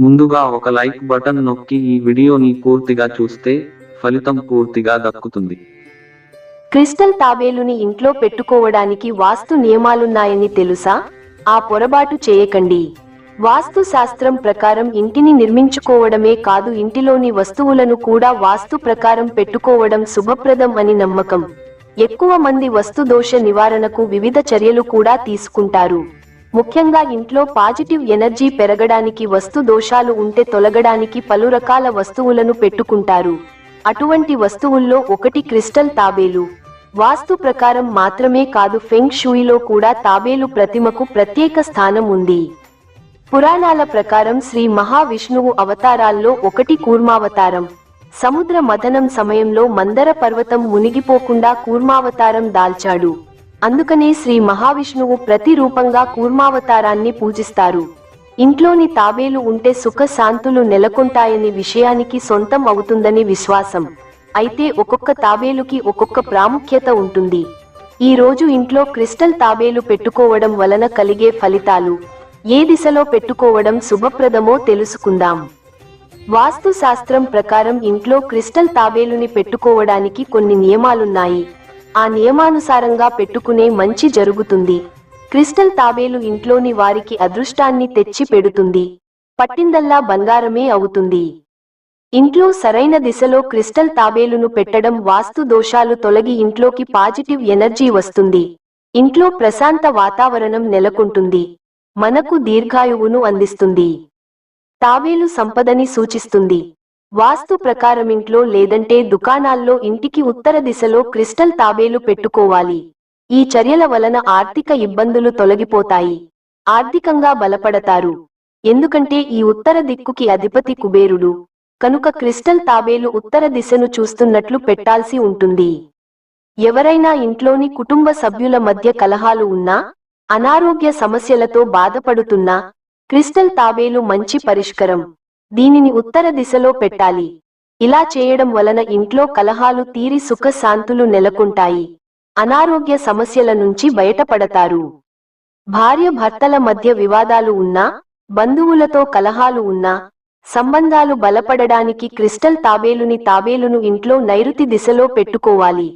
ముందుగా ఒక like button నొక్కి ఈ వీడియోని పూర్తిగా చూస్తే ఫలితం పూర్తిగా దక్కుతుంది. క్రిస్టల్ తాబేలుని ఇంట్లో పెట్టుకోవడానికి వాస్తు నియమాలున్నాయని తెలుసా? ఆ పొరబాటు చేయకండి. వాస్తు శాస్త్రం ప్రకారం ఇంటిని నిర్మించుకోవడమే కాదు ఇంటిలోని వస్తువులను కూడా వాస్తు ప్రకారం పెట్టుకోవడం శుభప్రదం అని నమ్మకం. ఎక్కువ మంది వస్తు దోష నివారణకు వివిధ చర్యలు కూడా తీసుకుంటారు. ముఖ్యంగా ఇంట్లో పాజిటివ్ ఎనర్జీ పెరగడానికి వస్తు దోషాలు ఉంటే తొలగడానికి పలు రకాల వస్తువులను పెట్టుకుంటారు. అటువంటి వస్తువుల్లో ఒకటి క్రిస్టల్ తాబేలు. వాస్తు ప్రకారం మాత్రమే కాదు ఫెంగ్ షూయిలో కూడా తాబేలు ప్రతిమకు ప్రత్యేక స్థానం ఉంది. పురాణాల ప్రకారం శ్రీ మహావిష్ణువు అవతారాల్లో ఒకటి కూర్మావతారం. సముద్ర మథనం సమయంలో మందర పర్వతం మునిగిపోకుండా కూర్మావతారం దాల్చాడు. అందుకనే శ్రీ మహావిష్ణువు ప్రతి రూపంగా కూర్మావతారాన్ని పూజిస్తారు. ఇంట్లోని తాబేలు ఉంటే సుఖ శాంతులు నెలకొంటాయని విషయానికి సొంతం అవుతుందని విశ్వాసం. అయితే ఒక్కొక్క తాబేలుకి ఒక్కొక్క ప్రాముఖ్యత ఉంటుంది. ఈ రోజు ఇంట్లో క్రిస్టల్ తాబేలు పెట్టుకోవడం వలన కలిగే ఫలితాలు ఏ దిశలో పెట్టుకోవడం శుభప్రదమో తెలుసుకుందాం. వాస్తు శాస్త్రం ప్రకారం ఇంట్లో క్రిస్టల్ తాబేలుని పెట్టుకోవడానికి కొన్ని నియమాలున్నాయి. ఆ నియమానుసారంగా పెట్టుకునే మంచి జరుగుతుంది. క్రిస్టల్ తాబేలు ఇంట్లోని వారికి అదృష్టాన్ని తెచ్చి పెడుతుంది. పట్టిందల్లా బంగారమే అవుతుంది. ఇంట్లో సరైన దిశలో క్రిస్టల్ తాబేలును పెట్టడం వాస్తు దోషాలు తొలగి ఇంట్లోకి పాజిటివ్ ఎనర్జీ వస్తుంది. ఇంట్లో ప్రశాంత వాతావరణం నెలకొంటుంది. మనకు దీర్ఘాయువును అందిస్తుంది. తాబేలు సంపదని సూచిస్తుంది. వాస్తు ప్రకారం ఇంట్లో లేదంటే దుకాణాల్లో ఇంటికి ఉత్తర దిశలో క్రిస్టల్ తాబేలు పెట్టుకోవాలి. ఈ చర్యల వలన ఆర్థిక ఇబ్బందులు తొలగిపోతాయి. ఆర్థికంగా బలపడతారు. ఎందుకంటే ఈ ఉత్తర దిక్కుకి అధిపతి కుబేరుడు. కనుక క్రిస్టల్ తాబేలు ఉత్తర దిశను చూస్తున్నట్లు పెట్టాల్సి ఉంటుంది. ఎవరైనా ఇంట్లోని కుటుంబ సభ్యుల మధ్య కలహాలు ఉన్నా అనారోగ్య సమస్యలతో బాధపడుతున్నా క్రిస్టల్ తాబేలు మంచి పరిష్కరం. దీనిని ఉత్తర దిశలో పెట్టాలి. ఇలా చేయడం వలన ఇంట్లో కలహాలు తీరి సుఖశాంతులు నెలకొంటాయి. అనారోగ్య సమస్యల నుంచి బయటపడతారు. భార్య భర్తల మధ్య వివాదాలు ఉన్నా బంధువులతో కలహాలు ఉన్నా సంబంధాలు బలపడడానికి క్రిస్టల్ తాబేలుని తాబేలును ఇంట్లో నైరుతి దిశలో పెట్టుకోవాలి.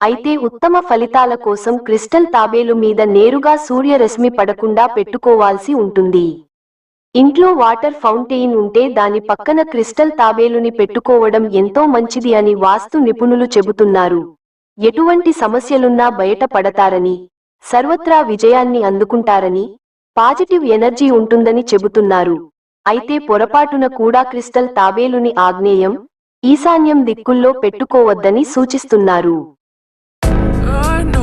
అయితే ఉత్తమ ఫలితాల కోసం క్రిస్టల్ తాబేలు మీద నేరుగా సూర్యరశ్మి పడకుండా పెట్టుకోవాల్సి ఉంటుంది. ఇంట్లో వాటర్ ఫౌంటెయిన్ ఉంటే దాని పక్కన క్రిస్టల్ తాబేలుని పెట్టుకోవడం ఎంతో మంచిది అని వాస్తు నిపుణులు చెబుతున్నారు. ఎటువంటి సమస్యలున్నా బయట పడతారని సర్వత్రా విజయాన్ని అందుకుంటారని పాజిటివ్ ఎనర్జీ ఉంటుందని చెబుతున్నారు. అయితే పొరపాటున కూడా క్రిస్టల్ తాబేలుని ఆగ్నేయం ఈశాన్యం దిక్కుల్లో పెట్టుకోవద్దని సూచిస్తున్నారు. Oh,